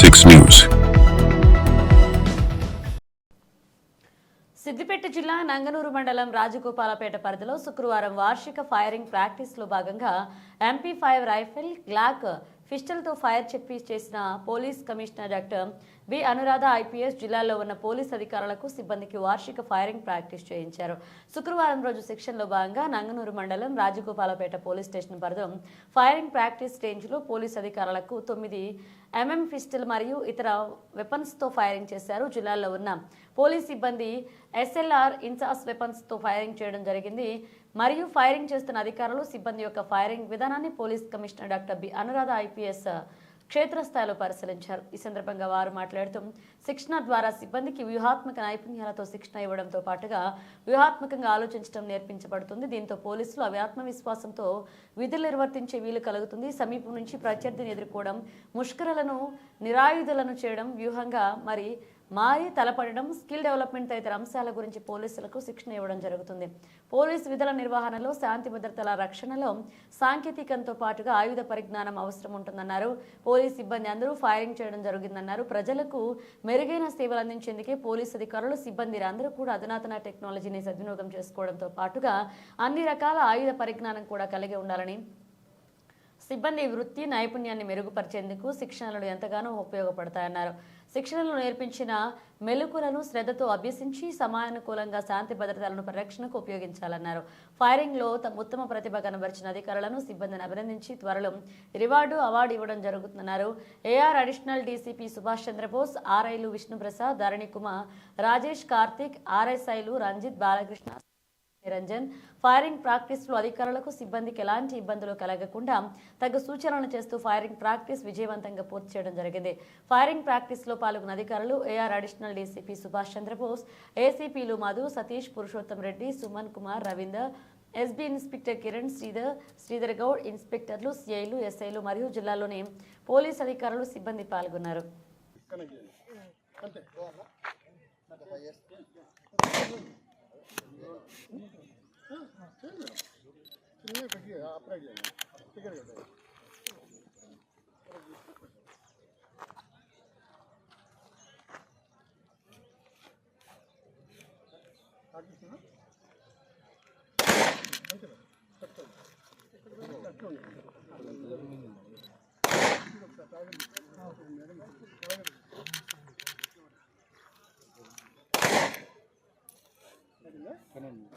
Six news. Siddipet జిల్లా నంగనూరు మండలం రాజగోపాలపేట పరిధిలో శుక్రవారం వార్షిక ఫైరింగ్ ప్రాక్టీస్లో భాగంగా ఎంపీ ఫైవ్ రైఫిల్ గ్లాక్ పిస్టల్తో ఫైర్ చెప్పి చేసిన police commissioner doctor B. Anuradha IPS జిల్లాలో ఉన్న పోలీస్ అధికారులకు సిబ్బందికి వార్షిక ఫైరింగ్ ప్రాక్టీస్ చేయించారు. శుక్రవారం రోజు శిక్షణలో భాగంగా నంగనూరు మండలం రాజగోపాలపేట పోలీస్ స్టేషన్ పరిధం ఫైరింగ్ ప్రాక్టీస్ రేంజ్లో పోలీస్ అధికారులకు తొమ్మిది ఎంఎం పిస్టల్ మరియు ఇతర వెపన్స్తో ఫైరింగ్ చేశారు. జిల్లాలో ఉన్న పోలీస్ సిబ్బంది ఎస్ఎల్ఆర్ ఇన్సాస్ వెపన్స్తో ఫైరింగ్ చేయడం జరిగింది. మరియు ఫైరింగ్ చేస్తున్న అధికారులు సిబ్బంది యొక్క ఫైరింగ్ విధానాన్ని police commissioner doctor B Anuradha IPS క్షేత్రస్థాయిలో పరిశీలించారు. ఈ సందర్భంగా వారు మాట్లాడుతూ శిక్షణ ద్వారా సిబ్బందికి వ్యూహాత్మక నైపుణ్యాలతో శిక్షణ ఇవ్వడంతో పాటుగా వ్యూహాత్మకంగా ఆలోచించడం నేర్పించబడుతుంది. దీంతో పోలీసులు అవి ఆత్మవిశ్వాసంతో విధులు నిర్వర్తించే వీలు కలుగుతుంది. సమీపం నుంచి ప్రత్యర్థిని ఎదుర్కోవడం ముష్కరలను నిరాయుధులను చేయడం వ్యూహంగా మరి మారి తలపడడం స్కిల్ డెవలప్మెంట్ తదితర అంశాల గురించి పోలీసులకు శిక్షణ ఇవ్వడం జరుగుతుంది. పోలీస్ విధుల నిర్వహణలో శాంతి భద్రతల రక్షణలో సాంకేతికంతో పాటుగా ఆయుధ పరిజ్ఞానం అవసరం ఉంటుందన్నారు. పోలీస్ సిబ్బంది అందరూ ఫైరింగ్ చేయడం జరిగిందన్నారు. ప్రజలకు మెరుగైన సేవలు అందించేందుకే పోలీస్ అధికారులు సిబ్బంది అందరూ కూడా అధునాతన టెక్నాలజీని సద్వినియోగం చేసుకోవడంతో పాటుగా అన్ని రకాల ఆయుధ పరిజ్ఞానం కూడా కలిగి ఉండాలని సిబ్బంది వృత్తి నైపుణ్యాన్ని మెరుగుపరిచేందుకు శిక్షణలు ఎంతగానో ఉపయోగపడతాయన్నారు. శిక్షణలు నేర్పించిన మెలకులను శ్రద్ధతో అభ్యసించి సమయానుకూలంగా శాంతి భద్రతలను పరిరక్షణకు ఉపయోగించాలన్నారు. ఫైరింగ్లో తమ ఉత్తమ ప్రతిభ కనబరిచిన అధికారులను సిబ్బందిని అభినందించి త్వరలో రివార్డు అవార్డు ఇవ్వడం జరుగుతున్నారు AR additional DCP Subhash Chandrabose ఆర్ఐలు Vishnuprasad Dharani Kumar Rajesh Karthik ఆర్ఎస్ఐలు రంజిత్ బాలకృష్ణ నిరంజన్. ఫైరింగ్ ప్రాక్టీస్లో అధికారులకు సిబ్బందికి ఎలాంటి ఇబ్బందులు కలగకుండా తగ్గ సూచనలు చేస్తూ ఫైరింగ్ ప్రాక్టీస్ విజయవంతంగా పూర్తి చేయడం జరిగింది. ఫైరింగ్ ప్రాక్టీస్లో పాల్గొన్న అధికారులు AR additional DCP Subhash Chandrabose ఏసీపీలు Madhu Satish Purushottam Reddy Suman Kumar Ravinder SB inspector Kiran Sridhar Sridhar Goud ఇన్స్పెక్టర్లు సిఐలు ఎస్ఐలు మరియు జిల్లాలోని పోలీస్ అధికారులు సిబ్బంది పాల్గొన్నారు. అంతే. మేడం 저는